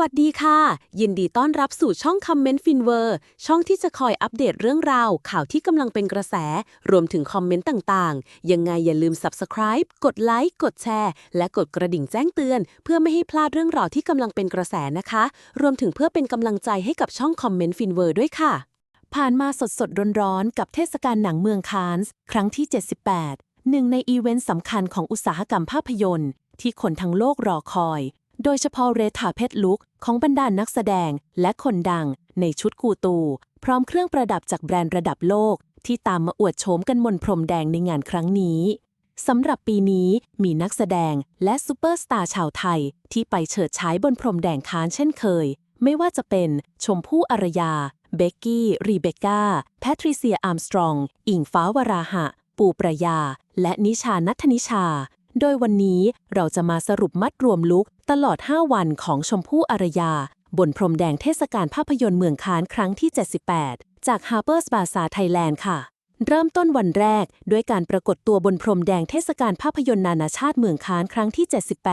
วัสดีค่ะ ยินดีต้อนรับสู่ช่องคอมเมนต์ฟินเวอร์ช่องที่จะคอยอัปเดตเรื่องราว ข่าวที่กำลังเป็นกระแส รวมถึงคอมเมนต์ต่างๆ ยังไงอย่าลืม Subscribe กดไลค์กดแชร์ และกดกระดิ่งแจ้งเตือน เพื่อไม่ให้พลาดเรื่องราวที่กำลังเป็นกระแสนะคะ รวมถึงเพื่อเป็นกำลังใจให้กับช่องคอมเมนต์ฟินเวอร์ด้วยค่ะ ผ่านมาสดสดๆร้อนๆกับเทศกาลหนังเมืองคานส์ครั้งที่ 78หนึ่งในอีเวนต์สำคัญของอุตสาหกรรมภาพยนตร์ที่คนทั้งโลกรอคอย โดยเฉพาะเรทาเพชรลุกของบรรดานักแสดงและคนดังในชุดกูตู พร้อมเครื่องประดับจากแบรนด์ระดับโลก ที่ตามมาอวดโฉมกันบนพรมแดงในงานครั้งนี้สำหรับปีนี้มีนักแสดงและซูเปอร์สตาร์ชาวไทย ที่ไปเฉิดฉายบนพรมแดงค้านเช่นเคย ไม่ว่าจะเป็นชมพู่อารยา เบกกี้ รีเบคก้า แพทริเซียอาร์มสตรอง อิงฟ้าวราหะ ปูประยา และนิชานัทนิชา โดยวันนี้เราจะมาสรุปมัดรวมลุกตลอด 5 วันของชมพู่อารยา บนพรมแดงเทศกาลภาพยนตร์เมืองคานครั้งที่ 78 จาก Harper's Bazaar Thailand ค่ะ เริ่มต้นวันแรกด้วยการปรากฏตัวบนพรมแดงเทศกาลภาพยนตร์นานาชาติเมืองคานครั้งที่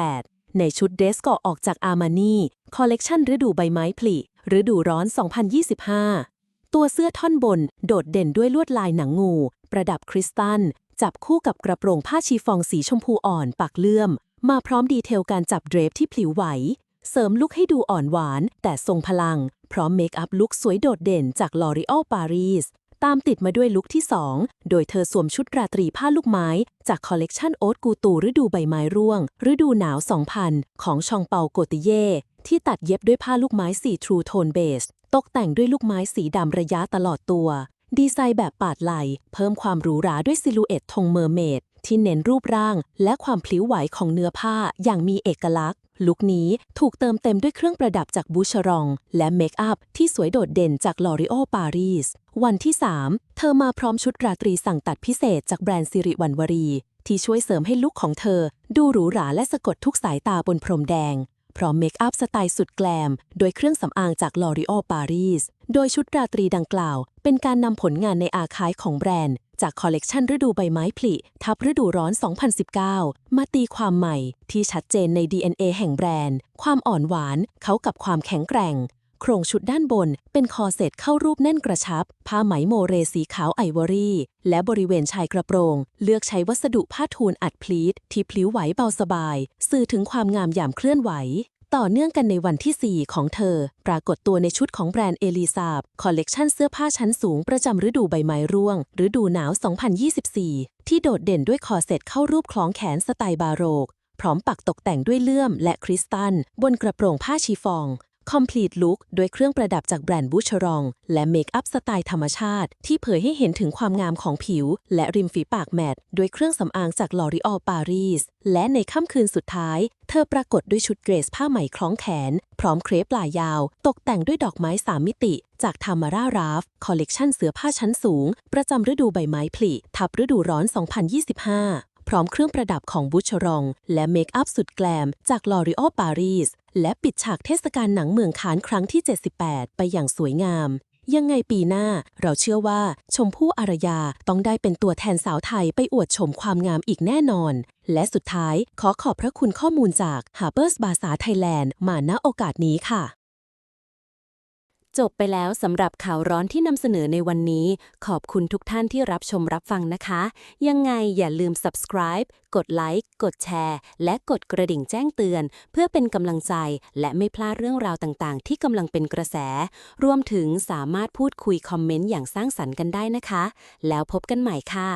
78 ในชุดเดรสกาะออกจากอามานีคอลเลกชันฤดูใบไม้ผลิฤดูร้อน 2025 ตัวเสื้อท่อนบนโดดเด่นด้วยลวดลายหนังงู ประดับคริสตัล จับคู่กับกระโปรงผ้าชีฟองสีชมพูอ่อนปักเลื่อม มาพร้อมดีเทลการจับเดรฟที่ผลิวไหว เสริมลุคให้ดูอ่อนหวาน แต่ทรงพลัง พร้อมเมคอัพลุคสวยโดดเด่นจาก L'Oreal Paris ตามติดมาด้วยลุคที่ 2 โดยเธอสวมชุดราตรีผ้าลูกไม้ จากคอลเลกชันโอ๊ตกูตูฤดูใบไม้ร่วง ฤดูหนาว 2000 ของชองเปาโกติเย่ ที่ตัดเย็บด้วยผ้าลูกไม้สีทรูโทนเบส ตกแต่งด้วยลูกไม้สีดำระยะตลอดตัว ดีไซน์แบบปาดไหล เพิ่มความหรูหราด้วยซิลูเอตธงเมอร์เมดที่เน้นรูปร่าง และความพลิ้วไหวของเนื้อผ้าอย่างมีเอกลักษณ์ ลุคนี้ถูกเติมเต็มด้วยเครื่องประดับจากบูชรอง และเมคอัพที่สวยโดดเด่นจาก L'Oreal Paris วันที่ 3 เธอมาพร้อมชุดราตรีสั่งตัดพิเศษจากแบรนด์สิริวัณวรี ที่ช่วยเสริมให้ลุคของเธอ ดูหรูหราและสะกดทุกสายตาบนพรมแดง พร้อมเมคอัพสไตล์สุดแกลม โดยเครื่องสำอางจาก L'Oreal Paris โดยชุดราตรีดังกล่าว เป็นการนำผลงานในอาคายของแบรนด์ จากคอลเลกชันฤดูใบไม้ผลิทับฤดูร้อน 2019 มาตีความใหม่ที่ชัดเจนใน DNA แห่งแบรนด์ ความอ่อนหวาน เข้ากับความแข็งแกร่ง โครงชุดด้านบนเป็นคอเสร็จเข้ารูปแน่นกระชับ ผ้าไหมโมเรสีขาวไอวอรี่ และบริเวณชายกระโปรง เลือกใช้วัสดุผ้าทูลอัดพลีทที่พลิ้วไหวเบาสบาย สื่อถึงความงามยามเคลื่อนไหว ต่อเนื่องกันในวันที่ 4 ของเธอ ปรากฏตัวในชุดของแบรนด์เอลิซาบคอลเลกชันเสื้อผ้าชั้นสูงประจำฤดูใบไม้ร่วงฤดูหนาว 2024 ที่โดดเด่นด้วยคอเสร็จเข้ารูปคล้องแขนสไตล์บาโรกพร้อมปักตกแต่งด้วยเลื่อมและคริสตัล บนกระโปรงผ้าชีฟอง Complete Look ด้วยเครื่องประดับจากแบรนด์บูชรอง และเมคอัพสไตล์ธรรมชาติ ที่เผยให้เห็นถึงความงามของผิว และริมฝีปากแมตด้วยเครื่องสำอางจาก L'Oreal Paris และในค่ำคืนสุดท้าย เธอปรากฏด้วยชุดเกรสผ้าไหมคล้องแขน พร้อมเครปลายยาว ตกแต่งด้วยดอกไม้สามมิติ จาก Tamara Raff คอลเลกชันเสื้อผ้าชั้นสูง ประจำฤดูใบไม้ผลิ ทับฤดูร้อน 2025 พร้อมเครื่องประดับของบูชรอง และเมคอัพสุดแกลมจาก L'Oreal Paris และปิดฉากเทศกาลหนังเมืองคานครั้งที่ 78 ไปอย่างสวยงาม ยังไงปีหน้าเราเชื่อว่าชมพู่อารยาต้องได้เป็นตัวแทนสาวไทยไปอวดชมความงามอีกแน่นอน และสุดท้ายขอขอบพระคุณข้อมูลจาก Harper's Bazaar Thailand มาณโอกาสนี้ค่ะ จบไปแล้วสำหรับข่าวร้อนที่นำเสนอในวันนี้ ขอบคุณทุกท่านที่รับชมรับฟังนะคะ ยังไงอย่าลืม subscribe กดไลค์กดแชร์ และกดกระดิ่งแจ้งเตือน เพื่อเป็นกำลังใจ และไม่พลาดเรื่องราวต่างๆ ที่กำลังเป็นกระแส รวมถึงสามารถพูดคุยคอมเมนต์อย่างสร้างสรรค์กันได้นะคะ แล้วพบกันใหม่ค่ะ